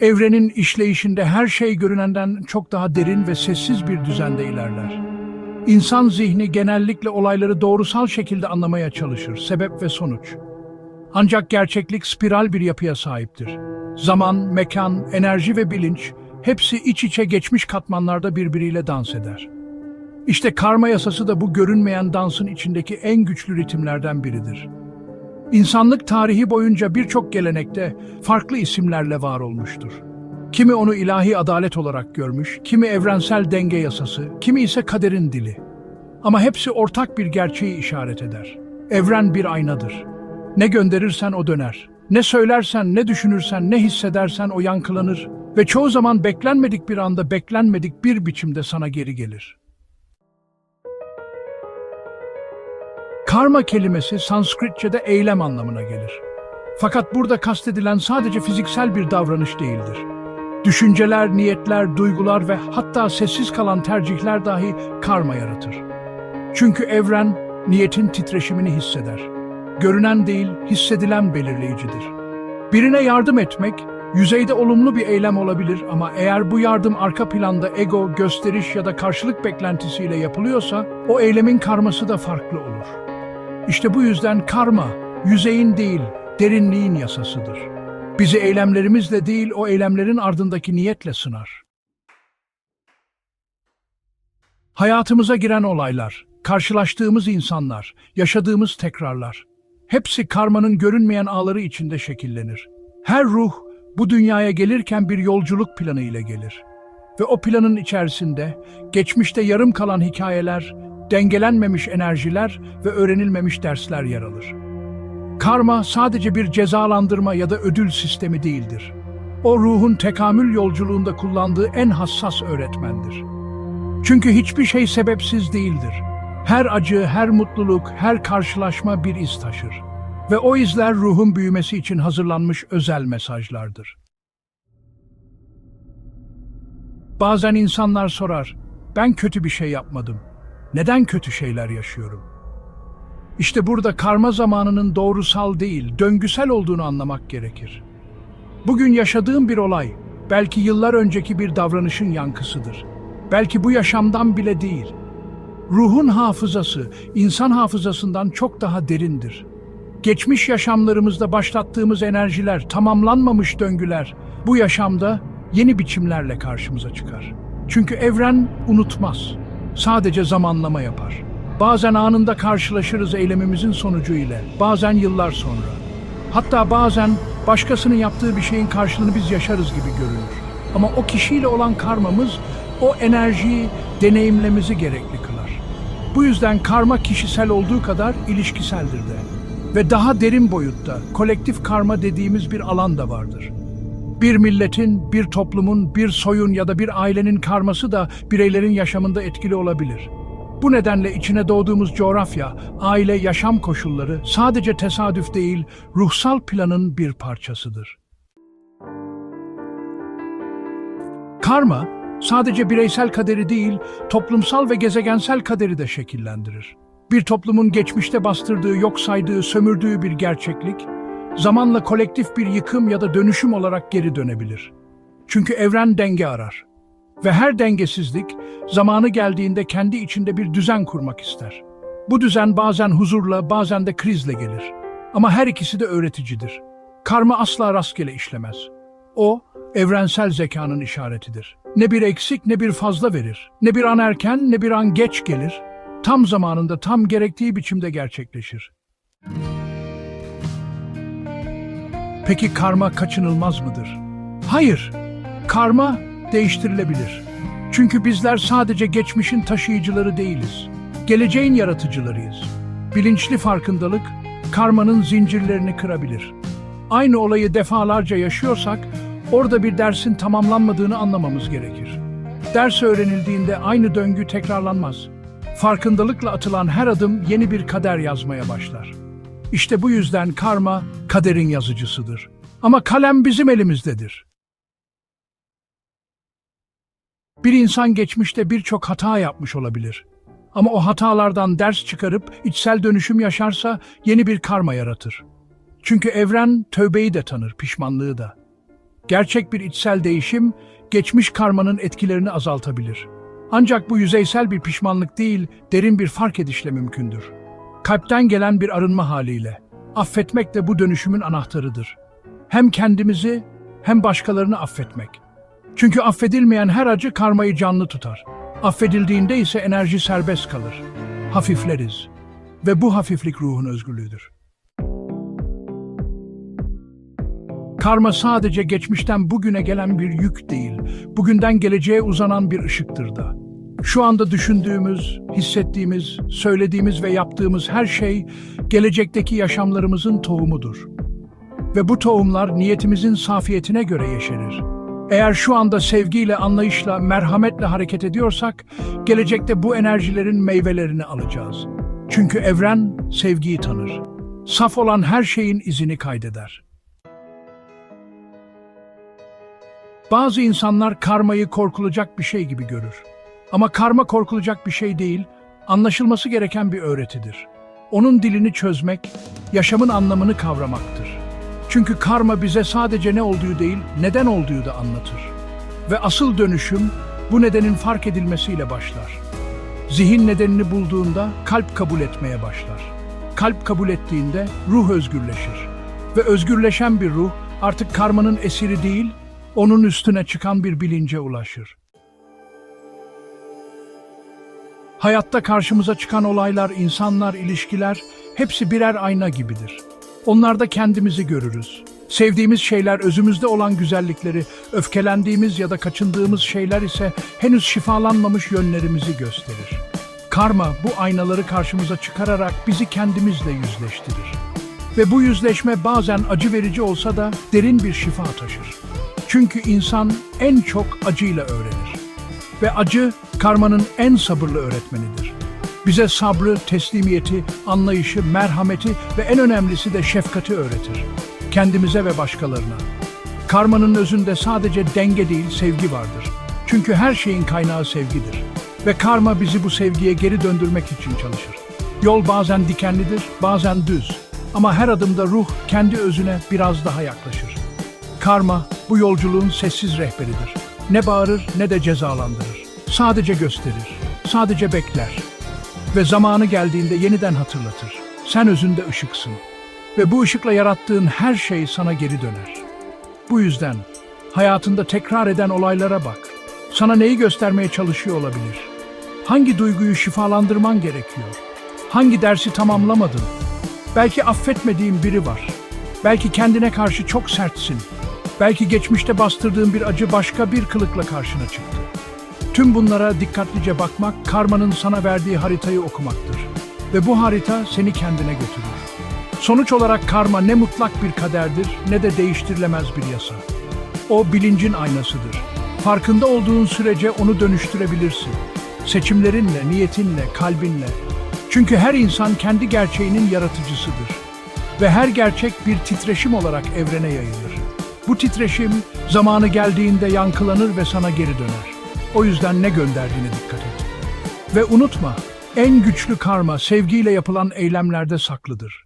Evrenin işleyişinde her şey görünenden çok daha derin ve sessiz bir düzende ilerler. İnsan zihni genellikle olayları doğrusal şekilde anlamaya çalışır, sebep ve sonuç. Ancak gerçeklik spiral bir yapıya sahiptir. Zaman, mekan, enerji ve bilinç hepsi iç içe geçmiş katmanlarda birbiriyle dans eder. İşte karma yasası da bu görünmeyen dansın içindeki en güçlü ritimlerden biridir. İnsanlık tarihi boyunca birçok gelenekte farklı isimlerle var olmuştur. Kimi onu ilahi adalet olarak görmüş, kimi evrensel denge yasası, kimi ise kaderin dili. Ama hepsi ortak bir gerçeği işaret eder. Evren bir aynadır. Ne gönderirsen o döner. Ne söylersen, ne düşünürsen, ne hissedersen o yankılanır ve çoğu zaman beklenmedik bir anda beklenmedik bir biçimde sana geri gelir. Karma kelimesi Sanskritçe'de eylem anlamına gelir. Fakat burada kastedilen sadece fiziksel bir davranış değildir. Düşünceler, niyetler, duygular ve hatta sessiz kalan tercihler dahi karma yaratır. Çünkü evren niyetin titreşimini hisseder. Görünen değil, hissedilen belirleyicidir. Birine yardım etmek, yüzeyde olumlu bir eylem olabilir ama eğer bu yardım arka planda ego, gösteriş ya da karşılık beklentisiyle yapılıyorsa, o eylemin karması da farklı olur. İşte bu yüzden karma, yüzeyin değil, derinliğin yasasıdır. Bizi eylemlerimizle değil, o eylemlerin ardındaki niyetle sınar. Hayatımıza giren olaylar, karşılaştığımız insanlar, yaşadığımız tekrarlar, hepsi karmanın görünmeyen ağları içinde şekillenir. Her ruh bu dünyaya gelirken bir yolculuk planı ile gelir. Ve o planın içerisinde geçmişte yarım kalan hikayeler, dengelenmemiş enerjiler ve öğrenilmemiş dersler yer alır. Karma sadece bir cezalandırma ya da ödül sistemi değildir. O ruhun tekamül yolculuğunda kullandığı en hassas öğretmendir. Çünkü hiçbir şey sebepsiz değildir. Her acı, her mutluluk, her karşılaşma bir iz taşır. Ve o izler ruhun büyümesi için hazırlanmış özel mesajlardır. Bazen insanlar sorar, ben kötü bir şey yapmadım. Neden kötü şeyler yaşıyorum? İşte burada karma zamanının doğrusal değil, döngüsel olduğunu anlamak gerekir. Bugün yaşadığım bir olay, belki yıllar önceki bir davranışın yankısıdır. Belki bu yaşamdan bile değil. Ruhun hafızası, insan hafızasından çok daha derindir. Geçmiş yaşamlarımızda başlattığımız enerjiler, tamamlanmamış döngüler, bu yaşamda yeni biçimlerle karşımıza çıkar. Çünkü evren unutmaz, sadece zamanlama yapar. Bazen anında karşılaşırız eylemimizin sonucu ile, bazen yıllar sonra. Hatta bazen başkasının yaptığı bir şeyin karşılığını biz yaşarız gibi görünür. Ama o kişiyle olan karmamız o enerjiyi deneyimlememizi gerekli kılar. Bu yüzden karma kişisel olduğu kadar ilişkiseldir de. Ve daha derin boyutta kolektif karma dediğimiz bir alan da vardır. Bir milletin, bir toplumun, bir soyun ya da bir ailenin karması da bireylerin yaşamında etkili olabilir. Bu nedenle içine doğduğumuz coğrafya, aile, yaşam koşulları sadece tesadüf değil, ruhsal planın bir parçasıdır. Karma, sadece bireysel kaderi değil, toplumsal ve gezegensel kaderi de şekillendirir. Bir toplumun geçmişte bastırdığı, yok saydığı, sömürdüğü bir gerçeklik, zamanla kolektif bir yıkım ya da dönüşüm olarak geri dönebilir. Çünkü evren denge arar. Ve her dengesizlik, zamanı geldiğinde kendi içinde bir düzen kurmak ister. Bu düzen bazen huzurla, bazen de krizle gelir. Ama her ikisi de öğreticidir. Karma asla rastgele işlemez. O, evrensel zekanın işaretidir. Ne bir eksik ne bir fazla verir. Ne bir an erken ne bir an geç gelir. Tam zamanında, tam gerektiği biçimde gerçekleşir. Peki karma kaçınılmaz mıdır? Hayır. Karma değiştirilebilir. Çünkü bizler sadece geçmişin taşıyıcıları değiliz. Geleceğin yaratıcılarıyız. Bilinçli farkındalık karmanın zincirlerini kırabilir. Aynı olayı defalarca yaşıyorsak orada bir dersin tamamlanmadığını anlamamız gerekir. Ders öğrenildiğinde aynı döngü tekrarlanmaz. Farkındalıkla atılan her adım yeni bir kader yazmaya başlar. İşte bu yüzden karma kaderin yazıcısıdır. Ama kalem bizim elimizdedir. Bir insan geçmişte birçok hata yapmış olabilir. Ama o hatalardan ders çıkarıp içsel dönüşüm yaşarsa yeni bir karma yaratır. Çünkü evren tövbeyi de tanır, pişmanlığı da. Gerçek bir içsel değişim, geçmiş karmanın etkilerini azaltabilir. Ancak bu yüzeysel bir pişmanlık değil, derin bir fark edişle mümkündür. Kalpten gelen bir arınma haliyle. Affetmek de bu dönüşümün anahtarıdır. Hem kendimizi hem başkalarını affetmek. Çünkü affedilmeyen her acı karmayı canlı tutar. Affedildiğinde ise enerji serbest kalır. Hafifleriz. Ve bu hafiflik ruhun özgürlüğüdür. Karma sadece geçmişten bugüne gelen bir yük değil, bugünden geleceğe uzanan bir ışıktır da. Şu anda düşündüğümüz, hissettiğimiz, söylediğimiz ve yaptığımız her şey gelecekteki yaşamlarımızın tohumudur. Ve bu tohumlar niyetimizin safiyetine göre yeşerir. Eğer şu anda sevgiyle, anlayışla, merhametle hareket ediyorsak, gelecekte bu enerjilerin meyvelerini alacağız. Çünkü evren sevgiyi tanır. Saf olan her şeyin izini kaydeder. Bazı insanlar karmayı korkulacak bir şey gibi görür. Ama karma korkulacak bir şey değil, anlaşılması gereken bir öğretidir. Onun dilini çözmek, yaşamın anlamını kavramaktır. Çünkü karma bize sadece ne olduğu değil, neden olduğu da anlatır. Ve asıl dönüşüm bu nedenin fark edilmesiyle başlar. Zihin nedenini bulduğunda kalp kabul etmeye başlar. Kalp kabul ettiğinde ruh özgürleşir. Ve özgürleşen bir ruh artık karmanın esiri değil, onun üstüne çıkan bir bilince ulaşır. Hayatta karşımıza çıkan olaylar, insanlar, ilişkiler hepsi birer ayna gibidir. Onlarda kendimizi görürüz. Sevdiğimiz şeyler özümüzde olan güzellikleri, öfkelendiğimiz ya da kaçındığımız şeyler ise henüz şifalanmamış yönlerimizi gösterir. Karma bu aynaları karşımıza çıkararak bizi kendimizle yüzleştirir. Ve bu yüzleşme bazen acı verici olsa da derin bir şifa taşır. Çünkü insan en çok acıyla öğrenir. Ve acı karmanın en sabırlı öğretmenidir. Bize sabrı, teslimiyeti, anlayışı, merhameti ve en önemlisi de şefkati öğretir. Kendimize ve başkalarına. Karmanın özünde sadece denge değil, sevgi vardır. Çünkü her şeyin kaynağı sevgidir. Ve karma bizi bu sevgiye geri döndürmek için çalışır. Yol bazen dikenlidir, bazen düz. Ama her adımda ruh kendi özüne biraz daha yaklaşır. Karma bu yolculuğun sessiz rehberidir. Ne bağırır ne de cezalandırır. Sadece gösterir, sadece bekler. Ve zamanı geldiğinde yeniden hatırlatır. Sen özünde ışıksın. Ve bu ışıkla yarattığın her şey sana geri döner. Bu yüzden hayatında tekrar eden olaylara bak. Sana neyi göstermeye çalışıyor olabilir? Hangi duyguyu şifalandırman gerekiyor? Hangi dersi tamamlamadın? Belki affetmediğin biri var. Belki kendine karşı çok sertsin. Belki geçmişte bastırdığın bir acı başka bir kılıkla karşına çıktı. Tüm bunlara dikkatlice bakmak, karmanın sana verdiği haritayı okumaktır. Ve bu harita seni kendine götürür. Sonuç olarak karma ne mutlak bir kaderdir ne de değiştirilemez bir yasa. O bilincin aynasıdır. Farkında olduğun sürece onu dönüştürebilirsin. Seçimlerinle, niyetinle, kalbinle. Çünkü her insan kendi gerçeğinin yaratıcısıdır. Ve her gerçek bir titreşim olarak evrene yayılır. Bu titreşim zamanı geldiğinde yankılanır ve sana geri döner. O yüzden ne gönderdiğine dikkat et. Ve unutma, en güçlü karma sevgiyle yapılan eylemlerde saklıdır.